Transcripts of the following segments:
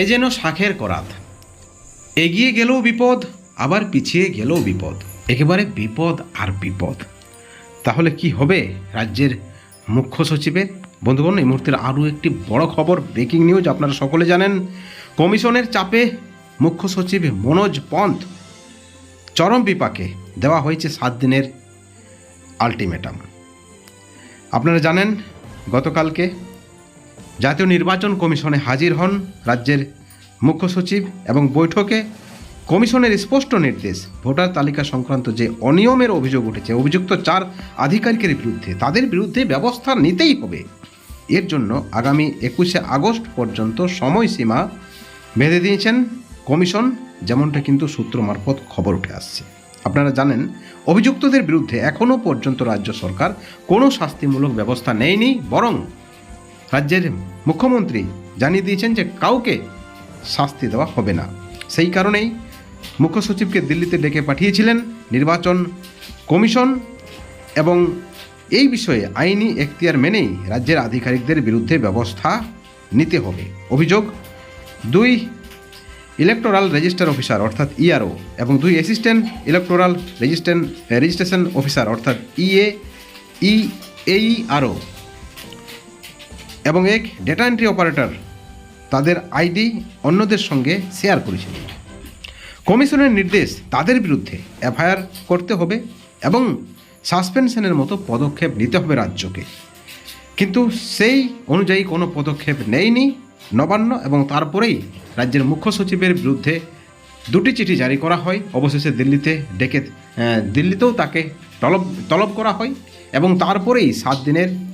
এ যেন শাখের করাত। এগিয়ে গেলেও বিপদ, আবার পিছিয়ে গেলেও বিপদ। একেবারে বিপদ আর বিপদ। তাহলে কি হবে রাজ্যের মুখ্য সচিবের বন্ধুগণ, এই মুহূর্তের আরও একটি বড় খবর, ব্রেকিং নিউজ আপনারা সকলে জানেন। কমিশনের চাপে মুখ্য সচিব মনোজ পন্থ চরম বিপাকে দেওয়া হয়েছে সাত দিনের আলটিমেটাম। আপনারা জানেন, গতকালকে জাতীয় নির্বাচন কমিশনে হাজির হন রাজ্যের মুখ্য সচিব এবং বৈঠকে কমিশনের স্পষ্ট নির্দেশ, ভোটার তালিকা সংক্রান্ত যে অনিয়মের অভিযোগ উঠেছে, অভিযুক্ত চার আধিকারিকের বিরুদ্ধে, তাদের বিরুদ্ধে ব্যবস্থা নিতেই হবে। এর জন্য আগামী একুশে আগস্ট পর্যন্ত সময়সীমা বেঁধে দিয়েছেন কমিশন, যেমনটা কিন্তু সূত্র মারফত খবর উঠে আসছে। আপনারা জানেন, অভিযুক্তদের বিরুদ্ধে এখনও পর্যন্ত রাজ্য সরকার কোনো শাস্তিমূলক ব্যবস্থা নেয়নি, বরং রাজ্যের মুখ্যমন্ত্রী জানিয়ে দিয়েছেন যে কাউকে শাস্তি দেওয়া হবে না। সেই কারণেই মুখ্য সচিবকে দিল্লিতে ডেকে পাঠিয়েছিলেন নির্বাচন কমিশন এবং এই বিষয়ে আইনি এখতিয়ার মেনেই রাজ্যের আধিকারিকদের বিরুদ্ধে ব্যবস্থা নিতে হবে। অভিযোগ, দুই ইলেকটোরাল রেজিস্টার অফিসার অর্থাৎ ইআরও এবং দুই assistant electoral registrant, registration officer অর্থাৎ ইএ ই এইআরও এবং এক ডেটা এন্ট্রি অপারেটর তাদের আইডি অন্যদের সঙ্গে শেয়ার করেছিল। কমিশনের নির্দেশ তাদের বিরুদ্ধে এফআইআর করতে হবে এবং সাসপেনশনের মতো পদক্ষেপ নিতে হবে রাজ্যকে। কিন্তু সেই অনুযায়ী কোনো পদক্ষেপ নেয়নি নবান্ন এবং তারপরেই রাজ্যের মুখ্য সচিবের বিরুদ্ধে দুটি চিঠি জারি করা হয়। অবশেষে দিল্লিতে ডেকে দিল্লিতেও তাকে তলব তলব করা হয় এবং তারপরেই সাত দিনের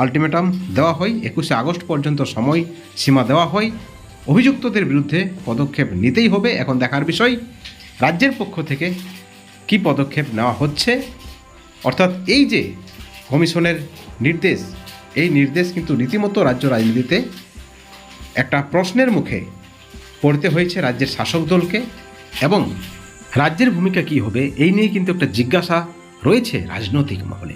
আলটিমেটাম দেওয়া হয়, একুশে আগস্ট পর্যন্ত সময় সীমা দেওয়া হয়। অভিযুক্তদের বিরুদ্ধে পদক্ষেপ নিতেই হবে, এখন দেখার বিষয়, রাজ্যের পক্ষ থেকে কি পদক্ষেপ নেওয়া হচ্ছে? অর্থাৎ এই যে কমিশনের নির্দেশ, এই নির্দেশ কিন্তু রীতিমতো রাজ্য রাজনীতিতে একটা প্রশ্নের মুখে পড়তে হয়েছে রাজ্যের শাসক দলকে এবং রাজ্যের ভূমিকা কি হবে, এই নিয়ে কিন্তু একটা জিজ্ঞাসা রয়েছে রাজনৈতিক মহলে।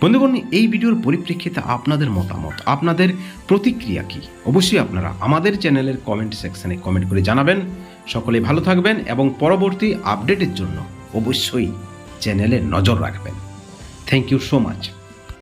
বন্ধুগণ, এই ভিডিওর পরিপ্রেক্ষিতে আপনাদের মতামত, আপনাদের প্রতিক্রিয়া কি? অবশ্যই আপনারা আমাদের চ্যানেলের কমেন্ট সেকশানে কমেন্ট করে জানাবেন। সকলে ভালো থাকবেন এবং পরবর্তী আপডেটের জন্য অবশ্যই চ্যানেলে নজর রাখবেন। Thank you so much